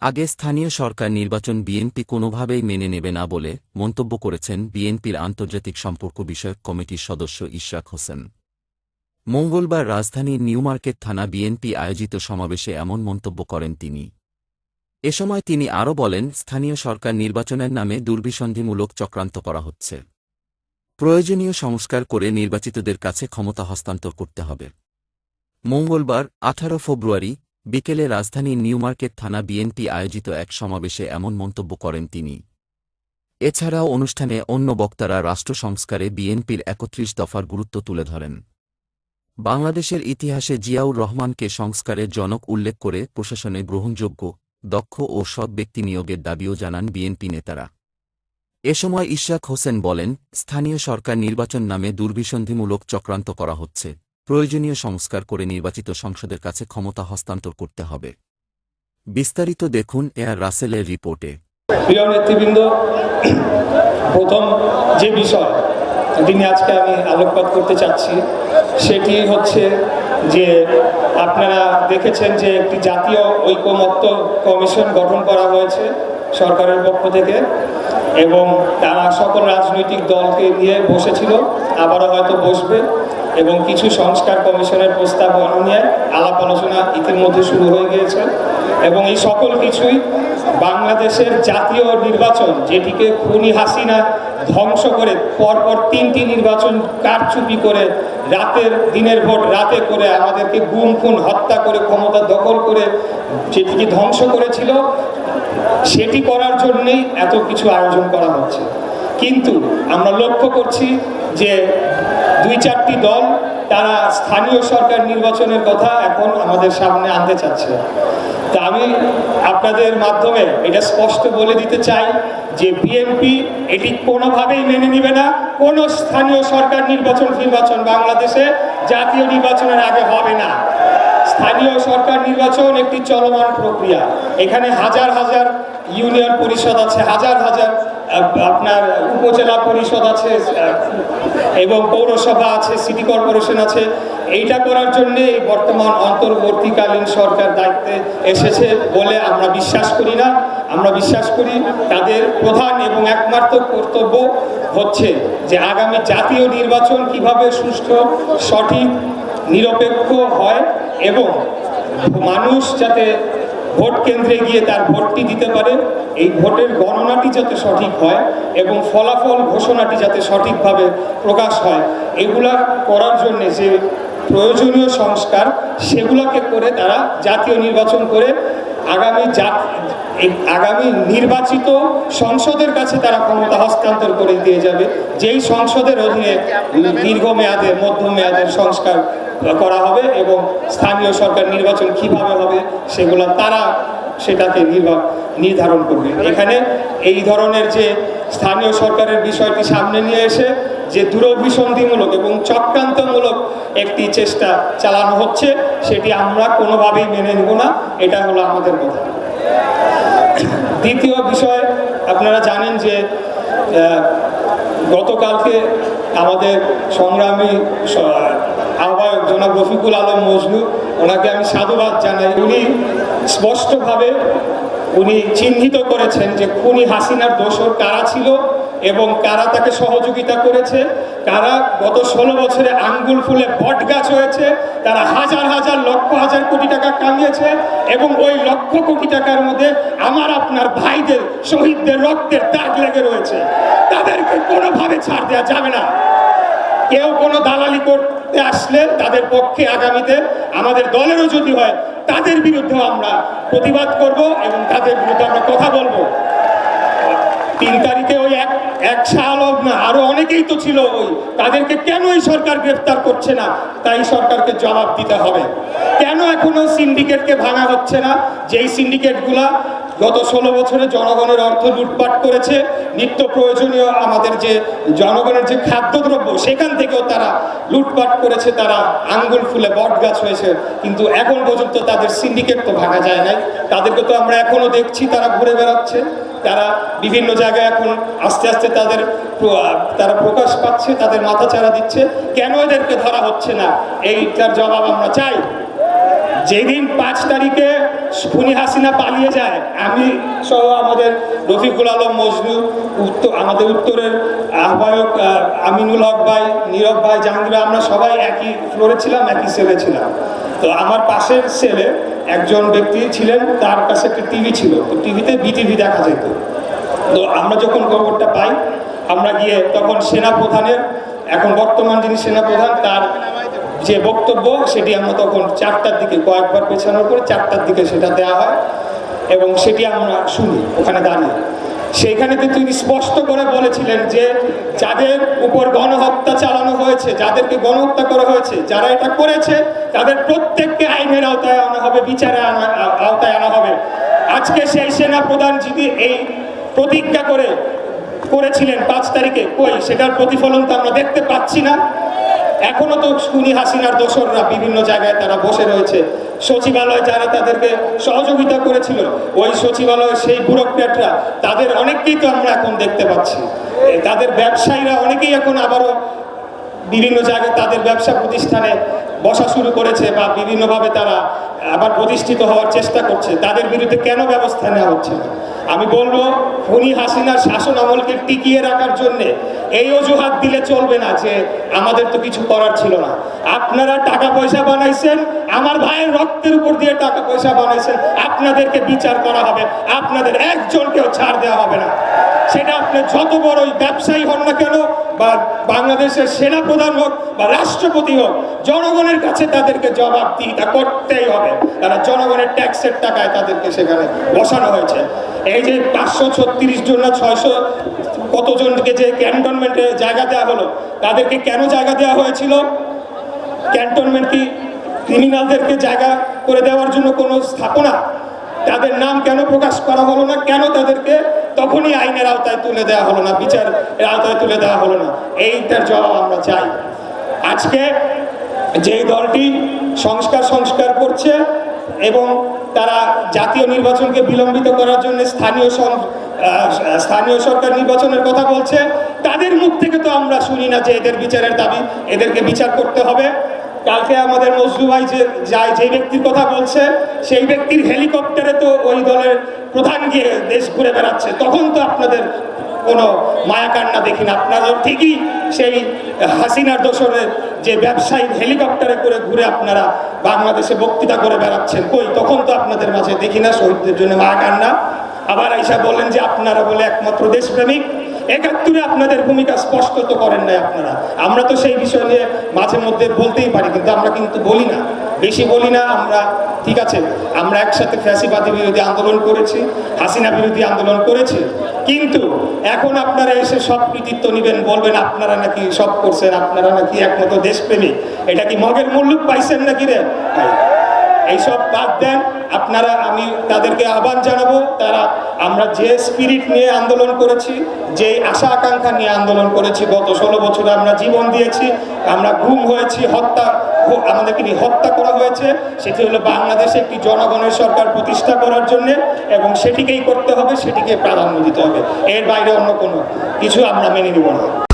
আগে স্থানীয় সরকার নির্বাচন বিএনপি কোনোভাবেই মেনে নেবে না বলে মন্তব্য করেছেন বিএনপির আন্তর্জাতিক সম্পর্ক বিষয়ক কমিটির সদস্য ইশরাক হোসেন। মঙ্গলবার রাজধানীর নিউমার্কেট থানা বিএনপি আয়োজিত সমাবেশে এমন মন্তব্য করেন তিনি। এ সময় তিনি আরও বলেন, স্থানীয় সরকার নির্বাচনের নামে দুর্বিসন্ধিমূলক চক্রান্ত করা হচ্ছে। প্রয়োজনীয় সংস্কার করে নির্বাচিতদের কাছে ক্ষমতা হস্তান্তর করতে হবে। মঙ্গলবার, আঠারো ফেব্রুয়ারি বিকেলে রাজধানীর নিউমার্কেট থানা বিএনপি আয়োজিত এক সমাবেশে এমন মন্তব্য করেন তিনি। এছাড়াও অনুষ্ঠানে অন্য বক্তারা রাষ্ট্র সংস্কারে বিএনপির একত্রিশ দফার গুরুত্ব তুলে ধরেন। বাংলাদেশের ইতিহাসে জিয়াউর রহমানকে সংস্কারের জনক উল্লেখ করে প্রশাসনে গ্রহণযোগ্য, দক্ষ ও সৎ ব্যক্তি নিয়োগের দাবিও জানান বিএনপি নেতারা। এ সময় ইশরাক হোসেন বলেন, স্থানীয় সরকার নির্বাচন নামে দুর্বিসন্ধিমূলক চক্রান্ত করা হচ্ছে। প্রয়োজনীয় সংস্কার করে নির্বাচিত সংসদের কাছে ক্ষমতা হস্তান্তর করতে হবে। বিস্তারিত দেখুন এয়ার রাসেলের রিপোর্টে। প্রিয় নেতৃবৃন্দ, প্রথম যে বিষয় যিনি আজকে আমি আলোকপাত করতে চাচ্ছি, সেটি হচ্ছে যে আপনারা দেখেছেন যে একটি জাতীয় ঐকমত্য কমিশন গঠন করা হয়েছে সরকারের পক্ষ থেকে। এবং তারা সকল রাজনৈতিক দলকে নিয়ে বসেছিল, আবারও হয়তো বসবে এবং কিছু সংস্কার কমিশনের প্রস্তাব নিয়ে আলাপ আলোচনা ইতিমধ্যে শুরু হয়ে গিয়েছে এবং এই সকল কিছুই বাংলাদেশের জাতীয় নির্বাচন যেটিকে খুনি হাসিনা ধ্বংস করে পরপর তিনটি নির্বাচন কারচুপি করে রাতের, দিনের ভোট রাতে করে আমাদেরকে গুম খুন, হত্যা করে ক্ষমতা দখল করে যেটিকে ধ্বংস করেছিল সেটি করার জন্যেই এত কিছু আয়োজন করা হচ্ছে। কিন্তু আমরা লক্ষ্য করছি যে দুই চারটি দল তারা স্থানীয় সরকার নির্বাচনের কথা এখন আমাদের সামনে আনতে চাচ্ছে। তা আমি আপনাদের মাধ্যমে এটা স্পষ্ট বলে দিতে চাই যে বিএনপি এটি কোনোভাবেই মেনে নিবে না। কোনো স্থানীয় সরকার নির্বাচন নির্বাচন বাংলাদেশে জাতীয় নির্বাচনের আগে হবে না। স্থানীয় সরকার নির্বাচন একটি চলমান প্রক্রিয়া। এখানে হাজার হাজার ইউনিয়ন পরিষদ আছে, হাজার হাজার আপনার উপজেলা পরিষদ আছে এবং পৌরসভা আছে, সিটি কর্পোরেশন আছে। এইটা করার জন্যে এই বর্তমান অন্তর্বর্তীকালীন সরকার দায়িত্বে এসেছে বলে আমরা বিশ্বাস করি না। আমরা বিশ্বাস করি তাদের প্রধান এবং একমাত্র কর্তব্য হচ্ছে যে আগামী জাতীয় নির্বাচন কীভাবে সুষ্ঠু, সঠিক, নিরপেক্ষ হয় এবং মানুষ যাতে ভোট কেন্দ্রে গিয়ে তার ভোটটি দিতে পারে, এই ভোটের গণনাটি যাতে সঠিক হয় এবং ফলাফল ঘোষণাটি যাতে সঠিকভাবে প্রকাশ হয়, এগুলা করার জন্য যে প্রয়োজনীয় সংস্কার, সেগুলোকে করে তারা জাতীয় নির্বাচন করে আগামী এই আগামী নির্বাচিত সংসদের কাছে তারা ক্ষমতা হস্তান্তর করে দিয়ে যাবে। যেই সংসদের অধীনে দীর্ঘমেয়াদের, মধ্যমেয়াদের সংস্কার করা হবে এবং স্থানীয় সরকার নির্বাচন কীভাবে হবে সেগুলো তারা সেটাকে নির্ধারণ করবে। এখানে এই ধরনের যে স্থানীয় সরকারের বিষয়টি সামনে নিয়ে এসে যে দূরভিসন্ধিমূলক এবং চক্রান্তমূলক একটি চেষ্টা চালানো হচ্ছে, সেটি আমরা কোনোভাবেই মেনে নেব না। এটা হলো আমাদের কথা। দ্বিতীয় বিষয়, আপনারা জানেন যে গতকালকে আমাদের সংগ্রামী আহ্বায়ক জনাব রফিকুল আলম মজনু, ওনাকে আমি সাধুবাদ জানাই। উনি স্পষ্টভাবে উনি চিহ্নিত করেছেন যে খুনি হাসিনার দোষর কারা ছিল এবং কারা তাকে সহযোগিতা করেছে। কারা গত ষোলো বছরে আঙ্গুল ফুলে বট গাছ হয়েছে, তারা হাজার হাজার লক্ষ হাজার কোটি টাকা কামিয়েছে এবং ওই লক্ষ কোটি টাকার মধ্যে আমার আপনার ভাইদের, শহীদদের রক্তের দাগ লেগে রয়েছে। তাদেরকে কোনোভাবে ছাড় দেওয়া যাবে না। কেউ কোনো দালালি করতে আসলে তাদের পক্ষে আগামীতে আমাদের দলেরও যদি হয়, তাদের বিরুদ্ধেও আমরা প্রতিবাদ করব এবং তাদের বিরুদ্ধে আমরা কথা বলব। তিন তারিখে ওই এক এক শাহ না, আরও অনেকেই তো ছিল ওই, তাদেরকে কেন এই সরকার গ্রেফতার করছে না? তাই সরকারকে জবাব দিতে হবে। কেন এখনও সিন্ডিকেটকে ভাঙা হচ্ছে না? যেই সিন্ডিকেটগুলা গত ষোলো বছরে জনগণের অর্থ লুটপাট করেছে। নিত্য প্রয়োজনীয় আমাদের যে জনগণের যে খাদ্যদ্রব্য, সেখান থেকেও তারা লুটপাট করেছে, তারা আঙ্গুল ফুলে বট গাছ হয়েছে। কিন্তু এখন পর্যন্ত তাদের সিন্ডিকেট তো ভাঙা যায় নাই। তাদেরকে তো আমরা এখনও দেখছি, তারা ঘুরে বেড়াচ্ছে। তারা বিভিন্ন জায়গায় এখন আস্তে আস্তে তাদের তারা প্রকাশ পাচ্ছে, তাদের মাথা চারা দিচ্ছে। কেন এদেরকে ধরা হচ্ছে না? এইটার জবাব আমরা চাই। যেদিন পাঁচ তারিখে খুনি হাসিনা পালিয়ে যায়, আমি সহ আমাদের রফিকুল আলম, মজনু, উত্তর আমাদের উত্তরের আহ্বায়ক আমিনুল হক ভাই, নীরব ভাই, জাহাঙ্গীর আমরা সবাই একই ফ্লোরে ছিলাম, একই সেলে ছিলাম। তো আমার পাশের সেলে একজন ব্যক্তি ছিলেন, তার কাছে একটা টিভি ছিল। তো টিভিতে বিটিভি দেখা যেত। তো আমরা যখন খবরটা পাই, আমরা গিয়ে তখন সেনা প্রধানের এখন বর্তমান যিনি সেনা প্রধান তার যে বক্তব্য সেটি আমরা তখন চারটার দিকে কয়েকবার পেছানোর পরে চারটার দিকে সেটা দেওয়া হয় এবং সেটি আমরা শুনি ওখানে দাঁড়িয়ে। সেইখানেতে তিনি স্পষ্ট করে বলেছিলেন যে যাদের উপর গণহত্যা চালানো হয়েছে, যাদেরকে গণহত্যা করা হয়েছে, যারা এটা করেছে, তাদের প্রত্যেককে আইনের আওতায় আনা হবে, বিচারে আওতায় আনা হবে। আজকে সেই সেনা প্রধান যদি এই প্রতিজ্ঞা করে করেছিলেন পাঁচ তারিখে, কই? সেটার প্রতিফলন তো আমরা দেখতে পাচ্ছি না। এখনও তো খুনি হাসিনার দোসররা বিভিন্ন জায়গায় তারা বসে রয়েছে। সচিবালয় যারা তাদেরকে সহযোগিতা করেছিল, ওই সচিবালয়ের সেই ব্যুরোক্র্যাটরা, তাদের অনেককেই তো আমরা এখন দেখতে পাচ্ছি। তাদের ব্যবসায়ীরা অনেকেই এখন আবারও বিভিন্ন জায়গায় তাদের ব্যবসা প্রতিষ্ঠানে বসা শুরু করেছে বা বিভিন্নভাবে তারা আবার প্রতিষ্ঠিত হওয়ার চেষ্টা করছে, তাদের বিরুদ্ধে কেন ব্যবস্থা নেওয়া হচ্ছে আমি বলব, খুনি হাসিনার শাসন আমলকে টিকিয়ে রাখার জন্য এই অজুহাত দিলে চলবে না যে আমাদের তো কিছু করার ছিল না। আপনারা টাকা পয়সা বানাইছেন, আমার ভাইয়ের রক্তের উপর দিয়ে টাকা পয়সা বানাইছেন, আপনাদেরকে বিচার করা হবে, আপনাদের একজনকেও ছাড় দেওয়া হবে না। সেটা আপনি যত বড়ই ব্যবসায়ী হন না কেন বা বাংলাদেশের সেনা প্রধান হোক বা রাষ্ট্রপতি হোক, জনগণের কাছে তাদেরকে জবাবদিহিতা করতেই হবে। তারা জনগণের ট্যাক্সের টাকায় তাদেরকে সেখানে বসানো হয়েছে। এই যে পাঁচশো ছত্রিশ জন না ছয়শো কতজনকে যে ক্যান্টনমেন্টে জায়গা দেওয়া হলো, তাদেরকে কেন জায়গা দেওয়া হয়েছিল? ক্যান্টনমেন্ট কি ক্রিমিনালদেরকে জায়গা করে দেওয়ার জন্য কোনো স্থাপনা? তাদের নাম কেন প্রকাশ করা হলো না? কেন তাদেরকে তখনই আইনের আওতায় তুলে দেওয়া হলো না? বিচারের আওতায় তুলে দেওয়া হলো না? এইটার জবাব আমরা চাই। আজকে যেই দলটি সংস্কার সংস্কার করছে এবং তারা জাতীয় নির্বাচনকে বিলম্বিত করার জন্য স্থানীয় স্থানীয় সরকার নির্বাচনের কথা বলছে, তাদের মুখ থেকে তো আমরা শুনি না যে এদের বিচারের দাবি, এদেরকে বিচার করতে হবে। কালকে আমাদের মজলু ভাই যে যায়, যে ব্যক্তির কথা বলছে, সেই ব্যক্তির হেলিকপ্টারে তো ওই দলের প্রধান গিয়ে দেশ ঘুরে বেড়াচ্ছে। তখন তো আপনাদের কোনো মায়া কান্না দেখি না। আপনারা ঠিকই সেই হাসিনার দোসরের যে ব্যবসায়ী হেলিকপ্টারে করে ঘুরে আপনারা বাংলাদেশে বক্তৃতা করে বেড়াচ্ছেন, কই? তখন তো আপনাদের মাঝে দেখি না শহীদদের জন্য মায়া কান্না আবার আইসা বলেন যে আপনারা বলে একমাত্র দেশপ্রেমিক। একাত্তরে আপনাদের ভূমিকা স্পষ্ট তো করেন নাই আপনারা। আমরা তো সেই বিষয় নিয়ে মাঝে মধ্যে বলতেই পারি, কিন্তু আমরা কিন্তু বলি না। বেশি বলি না, আমরা, ঠিক আছে, আমরা একসাথে ফ্যাসিবাদী বিরোধী আন্দোলন করেছি, হাসিনা বিরোধী আন্দোলন করেছি, কিন্তু এখন আপনারা এসে সব কৃতিত্ব নেবেন, বলবেন আপনারা নাকি সব করছেন, আপনারা নাকি একমাত্র দেশপ্রেমিক। এটা কি মগের মূল্য পাইছেন নাকি রে? এইসব বাদ দেন। আপনারা, আমি তাদেরকে আহ্বান জানাব, তারা, আমরা যে স্পিরিট নিয়ে আন্দোলন করেছি, যে আশা আকাঙ্ক্ষা নিয়ে আন্দোলন করেছি, গত ষোলো বছরে আমরা জীবন দিয়েছি, আমরা গুম হয়েছি, হত্যা, আমাদেরকে নিয়ে হত্যা করা হয়েছে, সেটি হলো বাংলাদেশে একটি জনগণের সরকার প্রতিষ্ঠা করার জন্য, এবং সেটিকেই করতে হবে, সেটিকে প্রাধান্য দিতে হবে। এর বাইরে অন্য কোনো কিছু আমরা মেনে নিব না।